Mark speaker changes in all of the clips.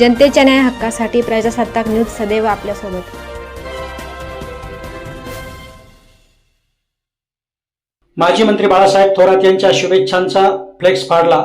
Speaker 1: जनतेच्या न्याय हक्कासाठी प्रजासत्ताक न्यूज सदैव आपल्यासोबत.
Speaker 2: माजी मंत्री बाळासाहेब थोरात यांच्या शुभेच्छांचा फ्लेक्स फाडला.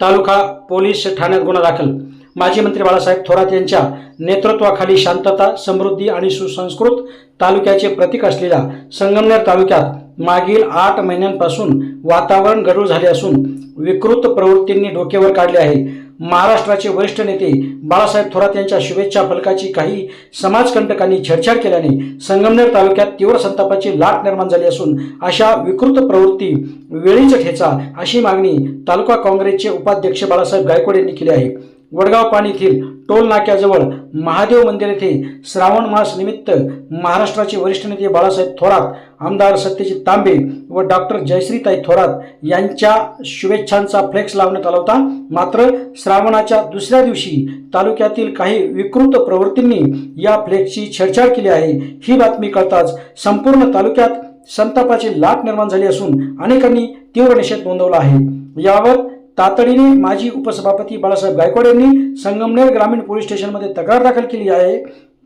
Speaker 2: तालुका पोलीस ठाण्यात गुन्हा दाखल. माजी मंत्री बाळासाहेब थोरात यांच्या नेतृत्वाखाली शांतता समृद्धी आणि सुसंस्कृत तालुक्याचे प्रतीक असलेल्या संगमनेर तालुक्यात मागील आठ महिन्यांपासून वातावरण गढूळ झाले असून विकृत प्रवृत्तींनी डोक्यावर काढले आहे. महाराष्ट्राचे वरिष्ठ नेते बाळासाहेब थोरात यांच्या शुभेच्छा फलकाची काही समाजकंटकांनी छेडछाड केल्याने संगमनेर तालुक्यात तीव्र संतापाची लाट निर्माण झाली असून अशा विकृत प्रवृत्ती वेळीच ठेचा अशी मागणी तालुका काँग्रेसचे उपाध्यक्ष बाळासाहेब गायकवाड यांनी केली आहे. वडगाव पाणी येथील टोल नाक्याजवळ महादेव मंदिर येथे श्रावण मास निमित्त महाराष्ट्राचे वरिष्ठ नेते बाळासाहेब थोरात आमदार सत्यजित तांबे व डॉक्टर जयश्रीताई थोरात यांच्या शुभेच्छांचा फ्लेक्स लावण्यात आला होता. मात्र श्रावणाच्या दुसऱ्या दिवशी तालुक्यातील काही विकृत प्रवृत्तींनी या फ्लेक्सची छेडछाड केली आहे. ही बातमी कळताच संपूर्ण तालुक्यात संतापाची लाट निर्माण झाली असून अनेकांनी तीव्र निषेध नोंदवला आहे. यावर तातडीने माजी उपसभापती बाळासाहेब गायकवाड यांनी संगमनेर ग्रामीण पोलीस स्टेशनमध्ये तक्रार दाखल केली आहे.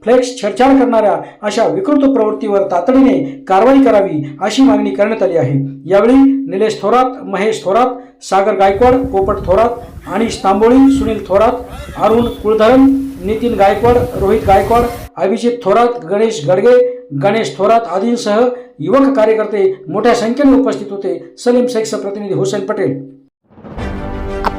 Speaker 2: फ्लेक्स छेडछाड करणाऱ्या अशा विकृत प्रवृत्तीवर तातडीने कारवाई करावी अशी मागणी करण्यात आली आहे. यावेळी निलेश थोरात महेश थोरात सागर गायकवाड पोपट थोरात आणि तांबोळी सुनील थोरात अरुण कुळधरन नितीन गायकवाड रोहित गायकवाड अभिजित थोरात गणेश गडगे गणेश थोरात आदींसह युवक कार्यकर्ते मोठ्या संख्येने उपस्थित होते. सलीम शेखचा प्रतिनिधी हुसेन पटेल.